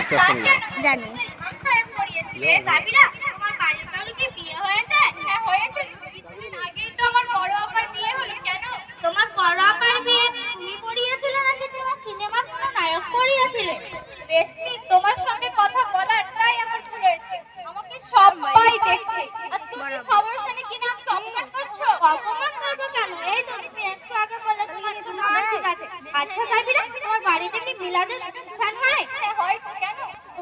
আস্তে আস্তে নিয়ে জানি। তোমার বাড়ির কারও কি বিয়ে হয়েছে হ্যাঁ হয়েছে কিছুদিন আগেই তো আমার বড় আপার বিয়ে হলো কেন তোমার বড় আপার বিয়ে তুমি পড়িয়েছিলে নাকি তোমার সিনেমার কোনো নায়ক পড়িয়েছিলে? রেশমি তোমার সঙ্গে কথা বলার তাই আমার ভুল হয়েছে। আমাকে সবাই দেখছে। আর তুমি সবার সামনে কি নাম অপমান করছ? অপমান করব কেন? এই তো তুমি একটু আগে বলে তোমার তোমার ঠিক আছে। আচ্ছা সাবিরা তোমার বাড়িতে কি মিলাদের অনুষ্ঠান হয়? হ্যাঁ হয়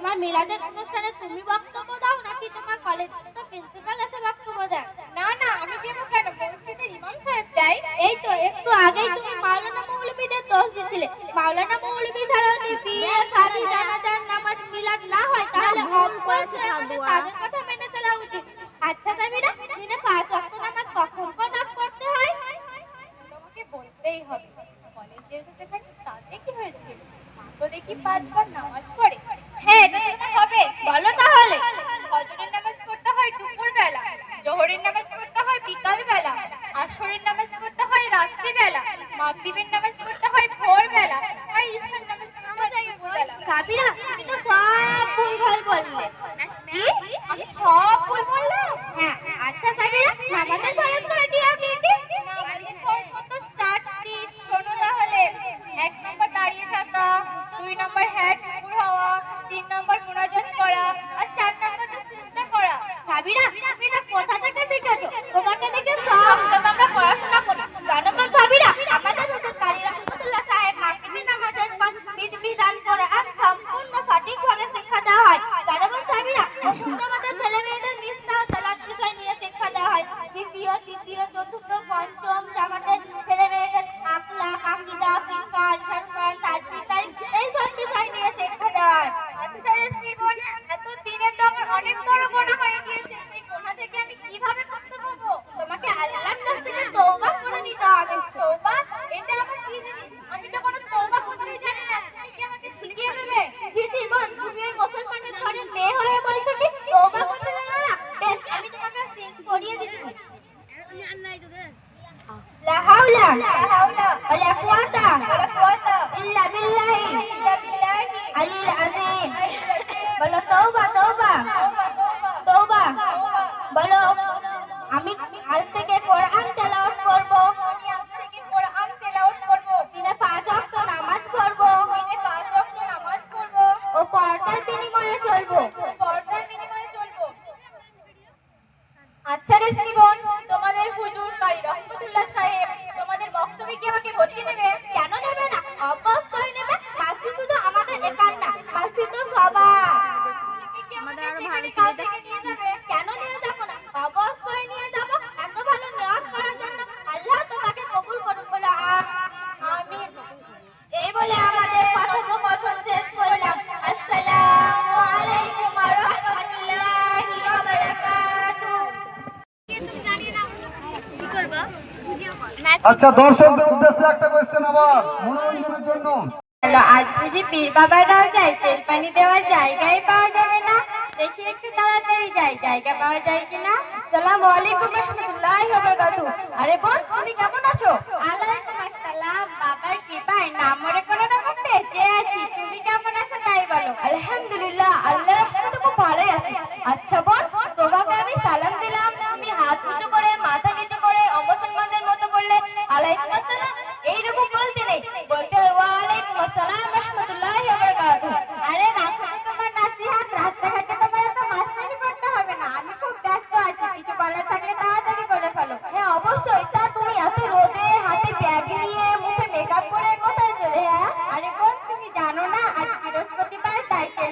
তোমার মিলাদের অনুষ্ঠানে তুমি বক্তব্য দাও নাকি তোমার কলেজ প্রিন্সিপাল এসে বক্তব্য দেয়? না না আমি দেবো কেন? মসজিদের ইমাম সাহেব দেয়। এই তো একটু আগেই তুমি মাওলানা মৌলবীদের দোষ দিছিলে। মাওলানা মৌলবী ছাড়াও যদি বিয়ে শাদী জানাজার নামাজ মিলাদ না হয় তাহলে ভুল করেছে তাদের কথা মেনে চলা উচিত। আচ্ছা সাবিরা দিনে পাঁচ ওয়াক্ত নামাজ কখন কখন করতে হয়? তোমাকে বলতেই হবে। কলেজ যেহেতু সেখানে তাতে কি হয়েছে? মা তো দেখি পাঁচবার নামাজ পড়ে। হ্যাঁ নামাজ পড়তে হয় রাত্রি বেলা মাগরিবের নামাজ নামাজ পড়তে হয় বেলা আমি হ্যাঁ আচ্ছা لا حول ولا قوة إلا بالله علي العظيم বলো তওবা তওবা তওবা বলো আমি আজ থেকে কোরআন তেলাওয়াত করব আমি আজ থেকে কোরআন তেলাওয়াত করব দিনে পাঁচ ওয়াক্ত নামাজ পড়ব দিনে পাঁচ ওয়াক্ত নামাজ পড়ব ও পর্দার বিনিময়ে চলব পর্দার বিনিময়ে চলব আচ্ছা রে শ্রীবন কি আমাকে ভর্তি নেবে? কেন নেবে না? অবশ্যই নেবে। মাসি শুধু আমাদের একার না মাসি তো সবার। আমাদের আরও ভালো ছেলে নিয়ে যাবে? আচ্ছা দর্শকদের উদ্দেশ্যে একটা কোয়েশ্চেন আবার। মনোরঞ্জনের জন্য। আলহামদুলিল্লাহ আল্লাহর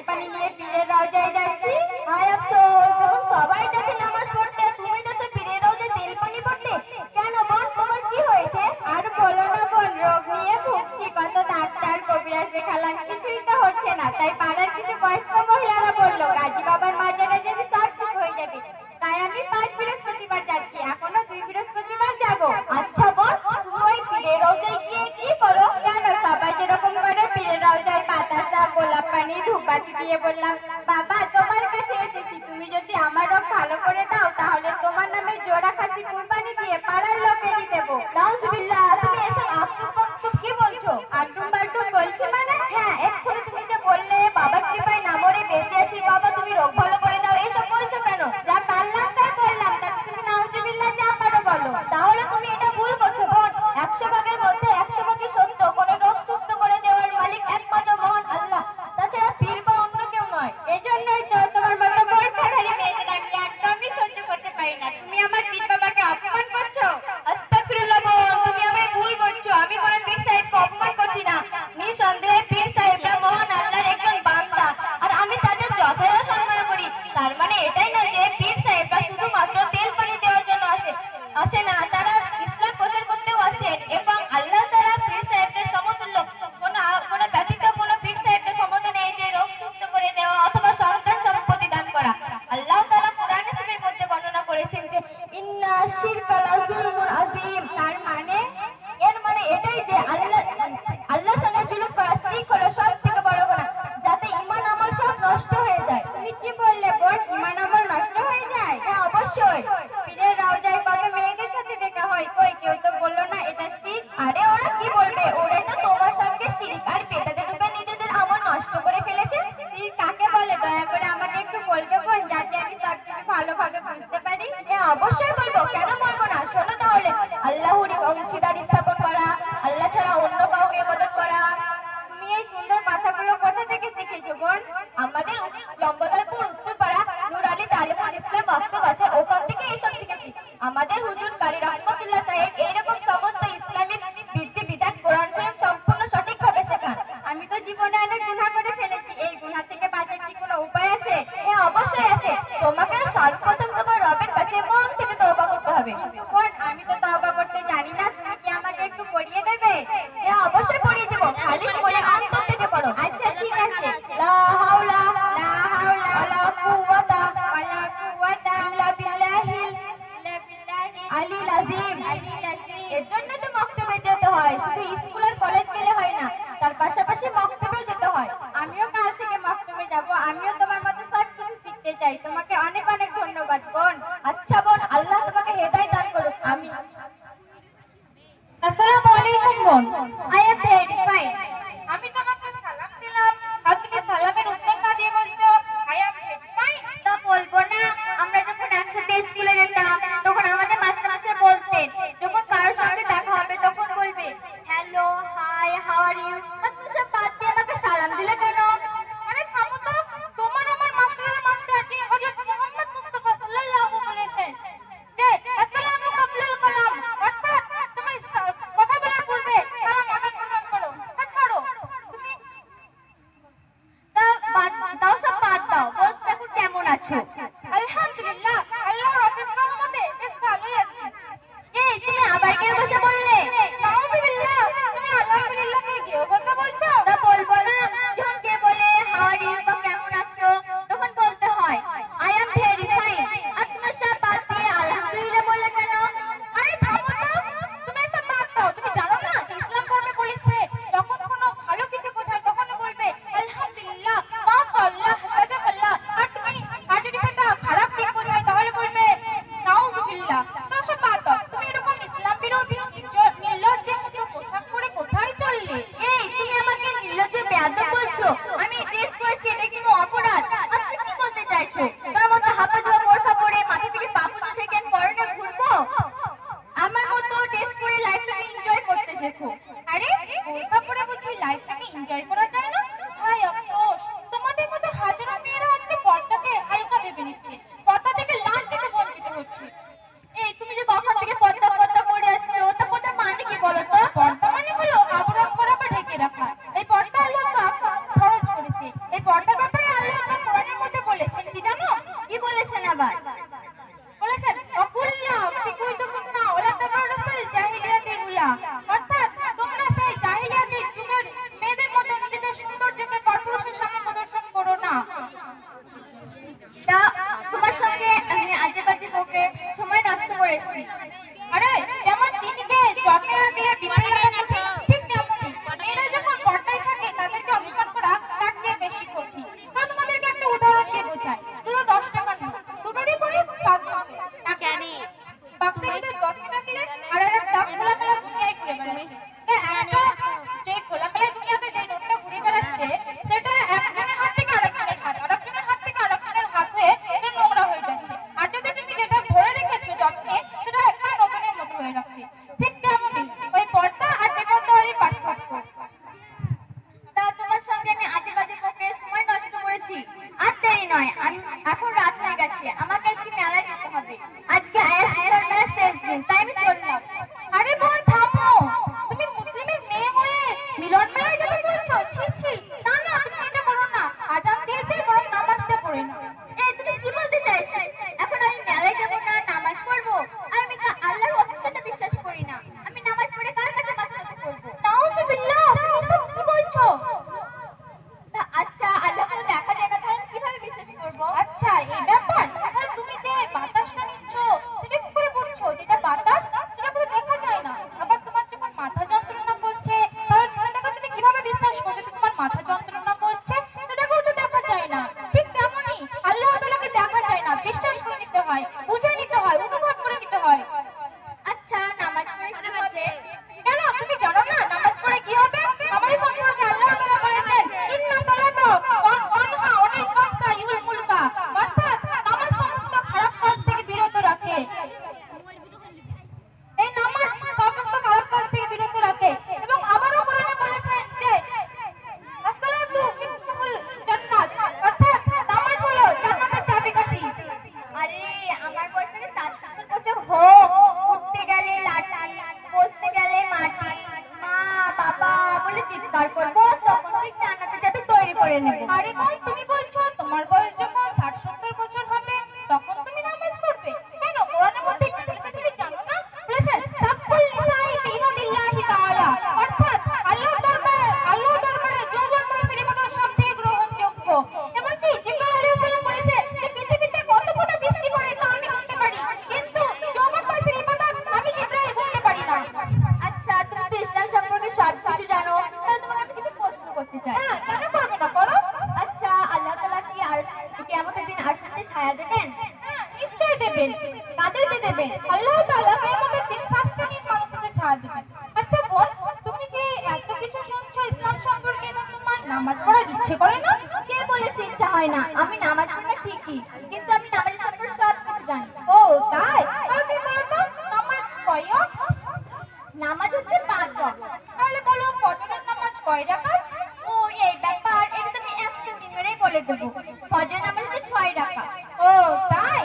পানি নিয়ে পীরের রওজায় যাচ্ছি। হায় আফসোস যখন সবাই যাচ্ছে নামাজ পড়তে, তুমি যাচ্ছ পীরের রওজায় তেল পানি পড়তে, কেন বোন তোমার কি হয়েছে? আর বলো না বোন রোগ নিয়ে ভুগছি, কত ডাক্তার, কবিরাজ দেখালাম, কিছুই তো হচ্ছে না, তাই পাড়ার কিছু বয়স্ক মহিলারা বলল গাজী বাবার মাজারে যাবি সব ঠিক হয়ে যাবে তাই আমি পাঁচ বৃহস্পতিবার যাচ্ছি এখনও দুই বৃহস্পতিবার যাব আচ্ছা বোন তুমি ওই পীরের রওজায় গিয়ে কি করো কেন সবাই যেরকম করে পীরের রওজায় বাতাসা গোলাপ পানি ধূপবাতি দিয়ে বললাম, বাবা, তোমার কাছে এসেছি। তুমি যদি আমার রোগ ভালো করে দাও, তাহলে তোমার নামে জোড়া খাসি কুরবানি দিয়ে পাড়ার লোকে দেবো হুজুর বাড়ি রহমতুল্লাহ সাহেব এইরকম সমস্যা আলী লাজিম এর জন্য তো মক্তবে যেতে হয়। শুধু স্কুল আর কলেজ গেলে হয় না তার পাশাপাশি মক্তবে যেতে হয়। আমিও কাল থেকে মক্তবে যাব। আমিও তোমার মতো সব কিছু শিখতে চাই। তোমাকে অনেক অনেক ধন্যবাদ বোন। আচ্ছা বোন আল্লাহ তোমাকে হেদায় দান করুক। আমি আসসালামু আলাইকুম বোন। 下去。એ આ કે माता কেমন দিন আসতে ছায়া দেবেন? হ্যাঁ, নিশ্চয়ই দেবেন। কাদেরকে দেবেন? আল্লাহ তাআলা কেমন দিন শাস্ত্রহীন মানুষকে ছায়া দেবেন। আচ্ছা বোন, তুমি যে এত কিছু শুনছো ইসলাম সম্পর্কে তোমার নামাজ পড়ার ইচ্ছে করে না? কে বলেছে ইচ্ছা হয় না? আমি নামাজ বলে দেবো। ফজর নামাজটা ছয় টাকা ও তাই?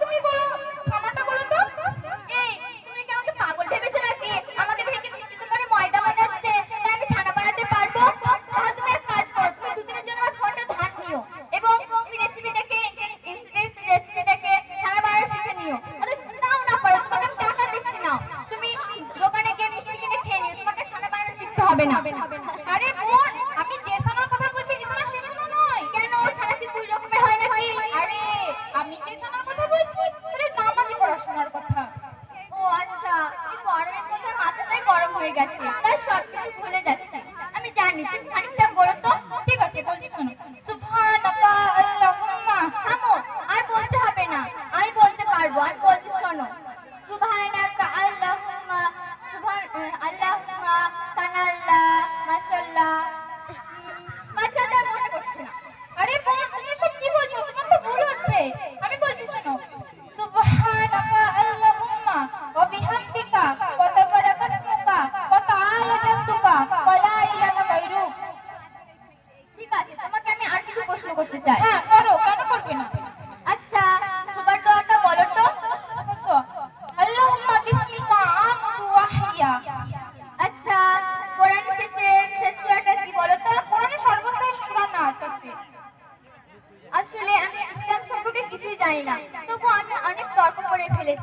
তুমি বলো।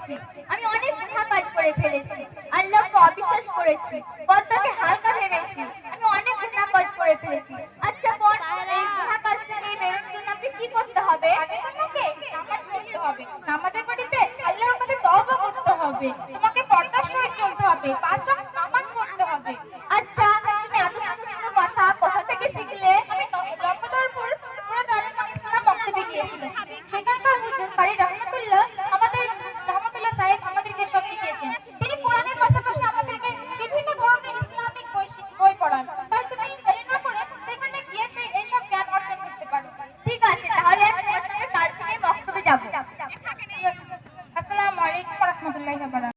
করেছি। আমি অনেক মহা কাজ করে ফেলেছি। আল্লাহকে অবিশ্বাস করেছি। পদ্মাকে হালকা ভেবেছি। আমি অনেক মহা কাজ করে ফেলেছি। আচ্ছা বোন এই মহা কাজ থেকে বেরোনোর জন্য আপনি কি করতে হবে? আগে তোমাকে নামাজ পড়তে হবে। নামাজের বাড়িতে আল্লাহর কাছে তওবা করতে হবে। তোমাকে পর্দার সহিত চলতে হবে। পাঁচ